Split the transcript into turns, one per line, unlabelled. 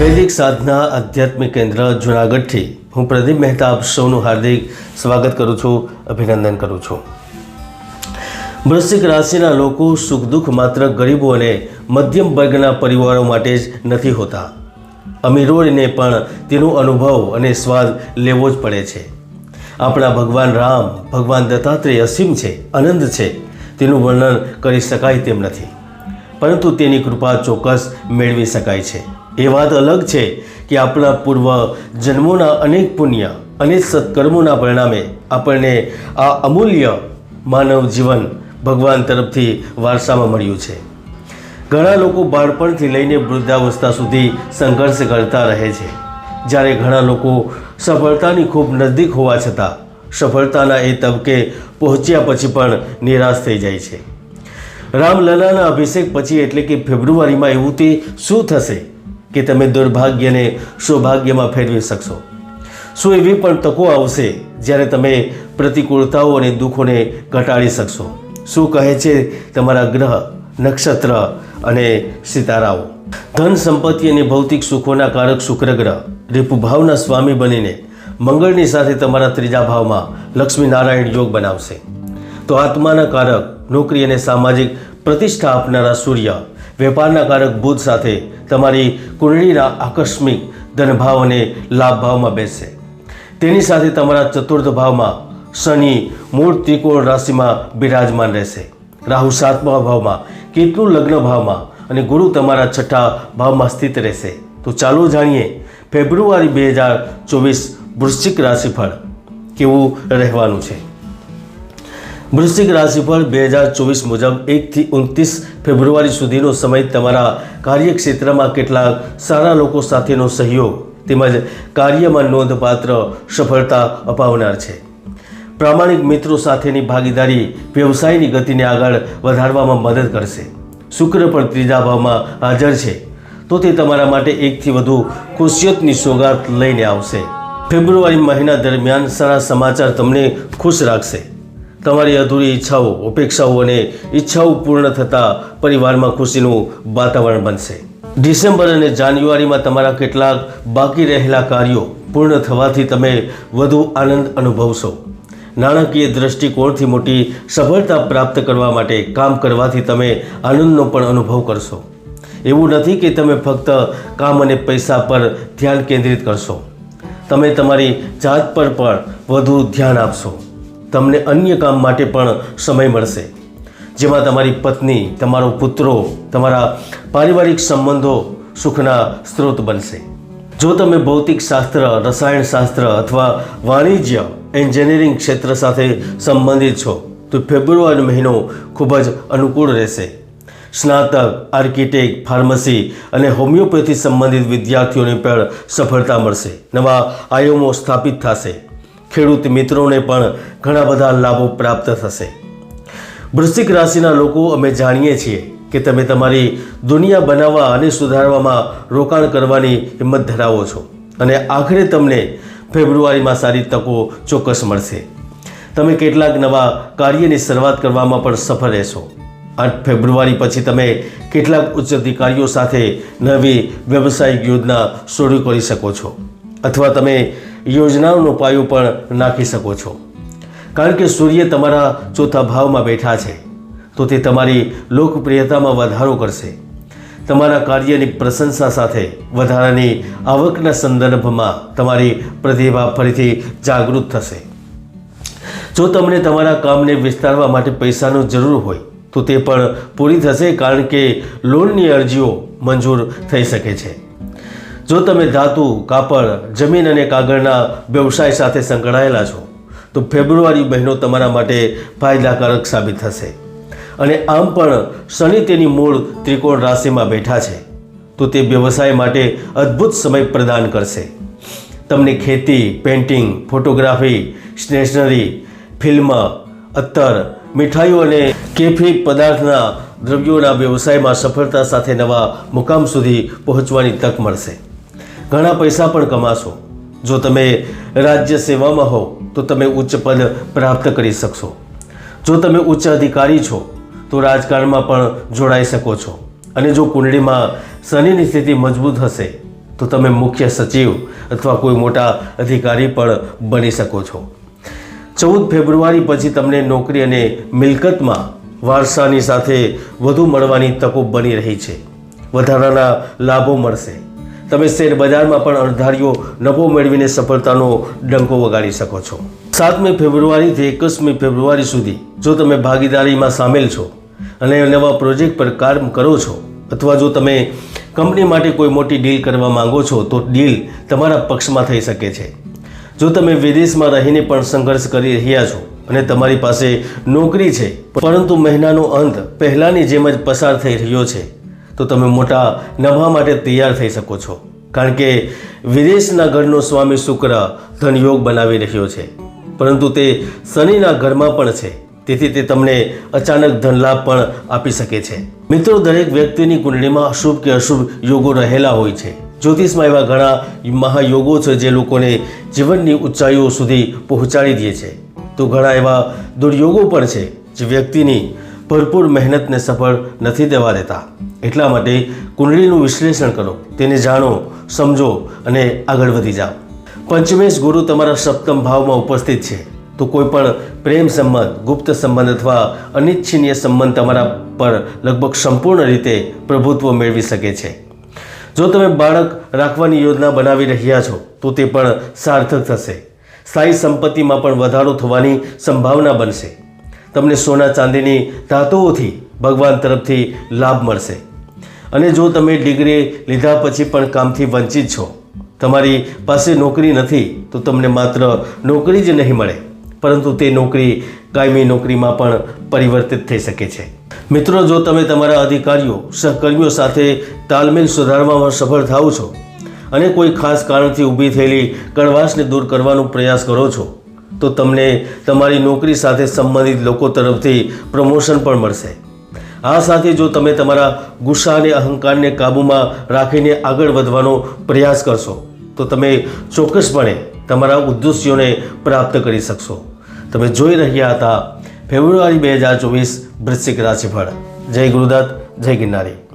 વૈદિક સાધના આધ્યાત્મિક કેન્દ્ર જુનાગઢથી હું પ્રદીપ મહેતા આપ સૌનું હાર્દિક સ્વાગત કરું છું, અભિનંદન કરું છું. વૃશ્ચિક રાશિના લોકો સુખ દુઃખ માત્ર ગરીબો અને મધ્યમ વર્ગના પરિવારો માટે જ નથી હોતા. અમીરોને પણ તેનો અનુભવ અને સ્વાદ લેવો જ પડે છે. આપણા ભગવાન રામ, ભગવાન દત્તાત્રેય અસીમ છે, આનંદ છે, તેનું વર્ણન કરી શકાય તેમ નથી. પરંતુ તેની કૃપા ચોક્કસ મેળવી શકાય છે. એ વાત અલગ છે કે આપણા પૂર્વ જન્મોના અનેક પુણ્ય અનેક સત્કર્મોના પરિણામે આપણને આ અમૂલ્ય માનવ જીવન ભગવાન તરફથી વારસામાં મળ્યું છે. ઘણા લોકો બાળપણથી લઈને વૃદ્ધાવસ્થા સુધી સંઘર્ષ કરતા રહે છે. જ્યારે ઘણા લોકો સફળતાની ખૂબ નજદીક હોવા છતાં સફળતાના એ તબકે પહોંચ્યા પછી પણ નિરાશ થઈ જાય છે. રામલલાના અભિષેક પછી એટલે કે ફેબ્રુઆરીમાં એવું તે શું થશે? કે તમે દુર્ભાગ્યને સૌભાગ્યમાં ફેરવી શકશો. શું એવી પણ તકો આવશે જ્યારે તમે પ્રતિકૂળતાઓ અને દુઃખોને ઘટાડી શકશો? શું કહે છે તમારા ગ્રહ, નક્ષત્ર અને સિતારાઓ? ધન સંપત્તિ અને ભૌતિક સુખોના કારક શુક્ર ગ્રહ રિપુભાવના સ્વામી બનીને મંગળની સાથે તમારા ત્રીજા ભાવમાં લક્ષ્મીનારાયણ યોગ બનાવશે. તો આત્માના કારક, નોકરી અને સામાજિક પ્રતિષ્ઠા આપનારા સૂર્ય વેપારના કારક બુધ સાથે તમારી કુંડળીના આકસ્મિક ધનભાવ અને લાભ ભાવમાં બેસશે તેની સાથે તમારા ચતુર્થ ભાવમાં શનિ, મૂળ ત્રિકોણ રાશિમાં બિરાજમાન રહેશે. રાહુ સાતમા ભાવમાં કેટલું લગ્ન ભાવમાં અને ગુરુ તમારા છઠ્ઠા ભાવમાં સ્થિત રહેશે. તો ચાલો જાણીએ ફેબ્રુઆરી બે હજાર ચોવીસ વૃશ્ચિક રાશિફળ કેવું રહેવાનું છે. વૃશ્ચિક રાશિફળ બે હજાર ચોવીસ મુજબ એકથી ઉનત્રીસ ફેબ્રુઆરી સુધીનો સમય તમારા કાર્યક્ષેત્રમાં કેટલાક સારા લોકો સાથેનો સહયોગ તેમજ કાર્યમાં નોંધપાત્ર સફળતા અપાવનાર છે. પ્રામાણિક મિત્રો સાથેની ભાગીદારી વ્યવસાયની ગતિને આગળ વધારવામાં મદદ કરશે. શુક્ર પણ ત્રીજા ભાવમાં હાજર છે. તો તે તમારા માટે એકથી વધુ ખુશિયતની સોગાત લઈને આવશે. ફેબ્રુઆરી મહિના દરમિયાન સારા સમાચાર તમને ખુશ રાખશે. તમારી અધૂરી ઈચ્છાઓ, અપેક્ષાઓ અને ઈચ્છાઓ પૂર્ણ થતાં પરિવારમાં ખુશીનું વાતાવરણ બનશે. ડિસેમ્બર અને જાન્યુઆરીમાં તમારા કેટલાક બાકી રહેલા કાર્યો પૂર્ણ થવાથી તમે વધુ આનંદ અનુભવશો. નાણાકીય દૃષ્ટિકોણથી મોટી સફળતા પ્રાપ્ત કરવા માટે કામ કરવાથી તમે આનંદનો પણ અનુભવ કરશો. એવું નથી કે તમે ફક્ત કામ અને પૈસા પર ધ્યાન કેન્દ્રિત કરશો. તમે તમારી જાત પર પણ વધુ ધ્યાન આપશો. તમને અન્ય કામ માટે પણ સમય મળશે. જેમાં તમારી પત્ની, તમારો પુત્રો, તમારા પારિવારિક સંબંધો સુખના સ્ત્રોત બનશે. જો તમે ભૌતિક શાસ્ત્ર રસાયણશાસ્ત્ર અથવા વાણિજ્ય, એન્જિનિયરિંગ ક્ષેત્ર સાથે સંબંધિત છો, તો ફેબ્રુઆરી મહિનો ખૂબ જ અનુકૂળ રહેશે. સ્નાતક, આર્કિટેક્ટ, ફાર્મસી અને હોમિયોપેથી સંબંધિત વિદ્યાર્થીઓને પણ સફળતા મળશે. નવા આયામો સ્થાપિત થશે. ખેડૂત મિત્રોને પણ ઘણા બધા લાભો પ્રાપ્ત થશે. વૃશ્ચિક રાશિના લોકો અમે જાણીએ છીએ કે તમે તમારી દુનિયા બનાવવા અને સુધારવામાં રોકાણ કરવાની હિંમત ધરાવો છો અને આખરે તમને ફેબ્રુઆરીમાં સારી તકો ચોક્કસ મળશે. તમે કેટલાક નવા કાર્યની શરૂઆત કરવામાં પણ સફળ રહેશો. આઠ ફેબ્રુઆરી પછી તમે કેટલાક ઉચ્ચ અધિકારીઓ સાથે નવી વ્યવસાયિક યોજના શરૂ કરી શકો છો. અથવા તમે યોજનાઓનો પાયો પણ નાખી શકો છો. કારણ કે સૂર્ય તમારા ચોથા ભાવમાં બેઠા છે, તો તે તમારી લોકપ્રિયતામાં વધારો કરશે. તમારા કાર્યની પ્રશંસા સાથે વધારાની આવકના સંદર્ભમાં તમારી પ્રતિભા ફરીથી જાગૃત થશે. જો તમને તમારા કામને વિસ્તારવા માટે પૈસાનો જરૂર હોય, તો તે પણ પૂરી થશે કારણ કે લોનની અરજીઓ મંજૂર થઈ શકે છે. જો તમે ધાતુ, કાપડ, જમીન અને કાગળના વ્યવસાય સાથે સંકળાયેલા છો, તો ફેબ્રુઆરી મહિનો તમારા માટે ફાયદાકારક સાબિત થશે. અને આમ પણ શનિ તેની મૂળ ત્રિકોણ રાશિમાં બેઠા છે, તો તે વ્યવસાય માટે અદ્ભુત સમય પ્રદાન કરશે. તમને ખેતી, પેઇન્ટિંગ, ફોટોગ્રાફી, સ્ટેશનરી, ફિલ્મ, અત્તર, મીઠાઈઓ અને કેફી પદાર્થના દ્રવ્યોના વ્યવસાયમાં સફળતા સાથે નવા મુકામ સુધી પહોંચવાની તક મળશે. ઘણા પૈસા પણ કમાશો. જો તમે રાજ્ય સેવામાં હો તો તમે ઉચ્ચ પદ પ્રાપ્ત કરી શકશો. જો તમે ઉચ્ચ અધિકારી છો, તો રાજકારણમાં પણ જોડાઈ શકો છો. અને જો કુંડળીમાં શનિની સ્થિતિ મજબૂત હશે, તો તમે મુખ્ય સચિવ અથવા કોઈ મોટા અધિકારી પણ બની શકો છો. ચૌદ ફેબ્રુઆરી પછી તમને નોકરી અને મિલકતમાં વારસાની સાથે વધુ મળવાની તકો બની રહી છે. વધારાના લાભો મળશે. તમે શેર બજારમાં પણ અણધાર્યો નફો મેળવીને સફળતાનો ડંકો વગાડી શકો છો. સાતમી ફેબ્રુઆરીથી એકવીસમી ફેબ્રુઆરી સુધી જો તમે ભાગીદારીમાં સામેલ છો અને નવા પ્રોજેક્ટ પર કામ કરો છો અથવા જો તમે કંપની માટે કોઈ મોટી ડીલ કરવા માંગો છો, તો ડીલ તમારા પક્ષમાં થઈ શકે છે. જો તમે વિદેશમાં રહીને પણ સંઘર્ષ કરી રહ્યા છો અને તમારી પાસે નોકરી છે, પરંતુ મહિનાનો અંત પહેલાંની જેમ જ પસાર થઈ રહ્યો છે તો તમે મોટા નભા માટે તૈયાર થઈ શકો છો. કારણ કે વિદેશના ઘરનો સ્વામી શુક્ર ધનયોગ બનાવી રહ્યો છે. પરંતુ તે શનિના ઘરમાં પણ છે. તેથી તે તમને અચાનક ધનલાભ પણ આપી શકે છે. મિત્રો, દરેક વ્યક્તિની કુંડળીમાં અશુભ કે અશુભ યોગો રહેલા હોય છે. જ્યોતિષમાં એવા ઘણા મહાયોગો છે જે લોકોને જીવનની ઊંચાઈઓ સુધી પહોંચાડી દે છે. તો ઘણા એવા દુર્યોગો પણ છે જે વ્યક્તિની ભરપૂર મહેનતને સફળ નથી દેવા દેતા. એટલા માટે કુંડળીનું વિશ્લેષણ કરો, તેને જાણો, સમજો અને આગળ વધી જાઓ. પંચમેશ ગુરુ તમારા સપ્તમ ભાવમાં ઉપસ્થિત છે. તો કોઈ પણ પ્રેમ સંબંધ, ગુપ્ત સંબંધ અથવા અનિચ્છનીય સંબંધ તમારા પર લગભગ સંપૂર્ણ રીતે પ્રભુત્વ મેળવી શકે છે. જો તમે બાળક રાખવાની યોજના બનાવી રહ્યા છો, તો તે પણ સાર્થક થશે. સ્થાયી સંપત્તિમાં પણ વધારો થવાની સંભાવના બનશે. તમને સોના ચાંદીની ધાતુઓથી ભગવાન તરફથી લાભ મળશે. અને જો તમે ડિગ્રી લીધા પછી પણ કામથી વંચિત છો, તમારી પાસે નોકરી નથી, તો તમને માત્ર નોકરી જ નહીં મળે, પરંતુ તે નોકરી કાયમી નોકરીમાં પણ પરિવર્તિત થઈ શકે છે. મિત્રો, જો તમે તમારા અધિકારીઓ, સહકર્મીઓ સાથે તાલમેલ સુધારવામાં સફળ થાઓ છો અને કોઈ ખાસ કારણથી ઊભી થયેલી કડવાશને દૂર કરવાનો પ્રયાસ કરો છો તો તમને તમારી નોકરી સાથે સંબંધિત લોકો તરફથી પ્રમોશન પણ મળશે. આ સાથે જો તમે તમારા ગુસ્સા અને અહંકારને કાબૂમાં રાખીને આગળ વધવાનો પ્રયાસ કરશો, તો તમે ચોક્કસપણે તમારા ઉદ્દેશ્યોને પ્રાપ્ત કરી શકશો. તમે જોઈ રહ્યા હતા, ફેબ્રુઆરી બે હજાર ચોવીસ વૃશ્ચિક રાશિફળ. જય ગુરુદત્ત, જય ગિરનારી.